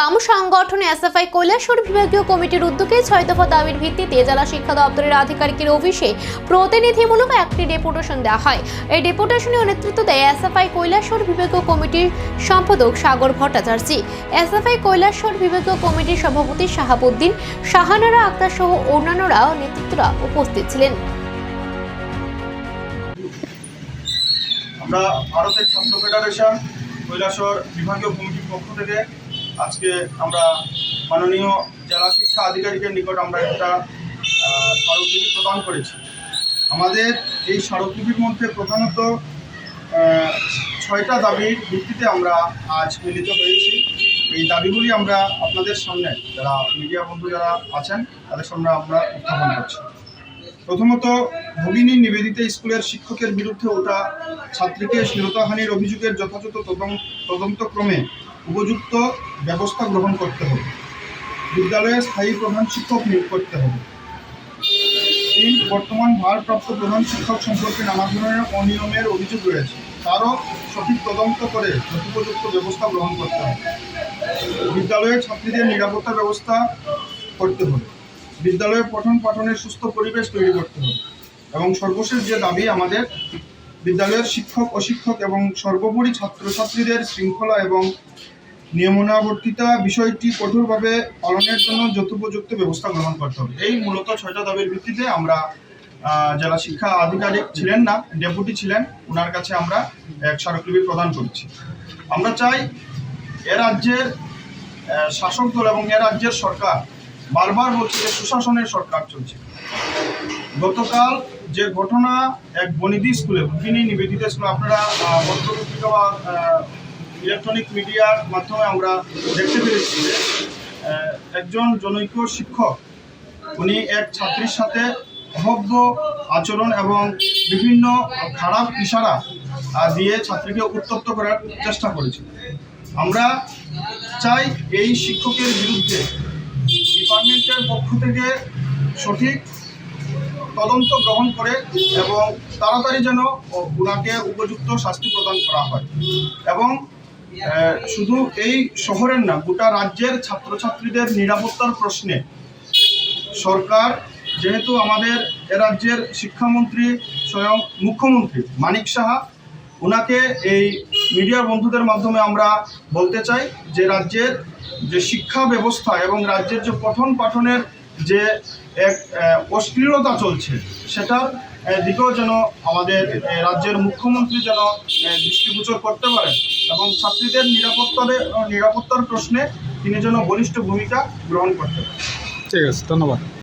বাম সংগঠন এসএফআই কৈলাসহর বিভাগীয় কমিটির উদ্যোগে ছয় দফা দাবির ভিত্তিতে জেলা শিক্ষা দপ্তরের আধিকারিকের অফিসে প্রতিনিধিমূলক একটি ডেপুটেশন দেওয়া হয়। এই ডেপুটেশনের নেতৃত্ব দেয় এসএফআই কৈলাসহর বিভাগীয় কমিটির সম্পাদক সাগর ভট্টাচার্য। এসএফআই কৈলাসহর বিভাগীয় কমিটির সভাপতি শাহাবুদ্দিন শাহানারা আক্তার সহ অন্যান্যরা নেতৃত্বরা উপস্থিত ছিলেন। আমরা ভারতের ছাত্র ফেডারেশন কৈলাসহর বিভাগীয় কমিটির পক্ষ থেকে আজকে আমরা মাননীয় জেলা শিক্ষা আধিকারিকের নিকট আমরা একটা স্মারকলিপি প্রদান করেছি। আমাদের এই স্মারকলিপির মধ্যে প্রধানত ছয়টা দাবির ভিত্তিতে আমরা আজ মিলিত হয়েছি। এই দাবিগুলি আমরা আপনাদের সামনে, যারা মিডিয়া বন্ধু যারা আছেন, তাদের সামনে আমরা উত্থাপন করছি। প্রথমত, ভগিনী নিবেদিতা স্কুলের শিক্ষকের বিরুদ্ধে ওঠা ছাত্রীকে শ্লীলতাহানির অভিযোগের যথাযথ তদন্ত তদন্তক্রমে উপযুক্ত ব্যবস্থা গ্রহণ করতে হবে। বিদ্যালয়ে স্থায়ী প্রধান শিক্ষক নিয়োগ করতে হবে। তিন বর্তমান ভারপ্রাপ্ত প্রধান শিক্ষক সম্পর্কে নানা ধরনের অনিয়মের অভিযোগ রয়েছে। তারও সঠিক তদন্ত করে যথোপযুক্ত ব্যবস্থা গ্রহণ করতে হবে। বিদ্যালয়ে ছাত্রীদের নিরাপত্তা ব্যবস্থা করতে হবে। বিদ্যালয়ে পঠন পাঠনের সুস্থ পরিবেশ তৈরি করতে হবে। এবং সর্বশেষ যে দাবি আমাদের বিদ্যালয়ের শিক্ষক, অশিক্ষক এবং সর্বোপরি ছাত্রছাত্রীদের শৃঙ্খলা এবং নিয়মনাবর্তিতা বিষয়টি কঠোরভাবে পালনের জন্য যথোপযুক্ত ব্যবস্থা গ্রহণ করতে হবে। এই মূলত ছয়টা দাবির ভিত্তিতে আমরা জেলা শিক্ষা আধিকারিক ছিলেন না, ডেপুটি ছিলেন ওনার কাছে আমরা এক স্মারকলিপি প্রদান করছি। আমরা চাই এ রাজ্যের শাসক দল এবং এ রাজ্যের সরকার বারবার বলছে যে সুশাসনের সরকার চলছে। গতকাল যে ঘটনা এক বনিদি স্কুলে, ভগিনী নিবেদিতা স্কুলে আপনারা পত্রপত্রিকা বা ইলেকট্রনিক মিডিয়ার মাধ্যমে আমরা দেখতে পেরেছি যে একজন জনৈক শিক্ষক, উনি এক ছাত্রীর সাথে অভব্য আচরণ এবং বিভিন্ন খারাপ ইশারা দিয়ে ছাত্রীকে উত্তপ্ত করার চেষ্টা করেছিল। আমরা চাই এই শিক্ষকের বিরুদ্ধে ডিপার্টমেন্টের পক্ষ থেকে সঠিক তদন্ত গ্রহণ করে এবং তাড়াতাড়ি যেন ও- উনাকে উপযুক্ত শাস্তি প্রদান করা হয়। এবং শুধু এই শহরের না, গোটা রাজ্যের ছাত্রছাত্রীদের নিরাপত্তার প্রশ্নে সরকার, যেহেতু আমাদের এ রাজ্যের শিক্ষামন্ত্রী স্বয়ং মুখ্যমন্ত্রী মানিক সাহা, ওনাকে এই মিডিয়ার বন্ধুদের মাধ্যমে আমরা বলতে চাই যে রাজ্যের যে শিক্ষা ব্যবস্থা এবং রাজ্যের যে পঠন পাঠনের যে এক অশ্লীলতা চলছে সেটার দিকেও যেন আমাদের রাজ্যের মুখ্যমন্ত্রী যেন দৃষ্টিগোচর করতে পারেন এবং ছাত্রীদের নিরাপত্তার নিরাপত্তার প্রশ্নে তিনি যেন বলিষ্ঠ ভূমিকা গ্রহণ করতে পারেন। ঠিক আছে, ধন্যবাদ।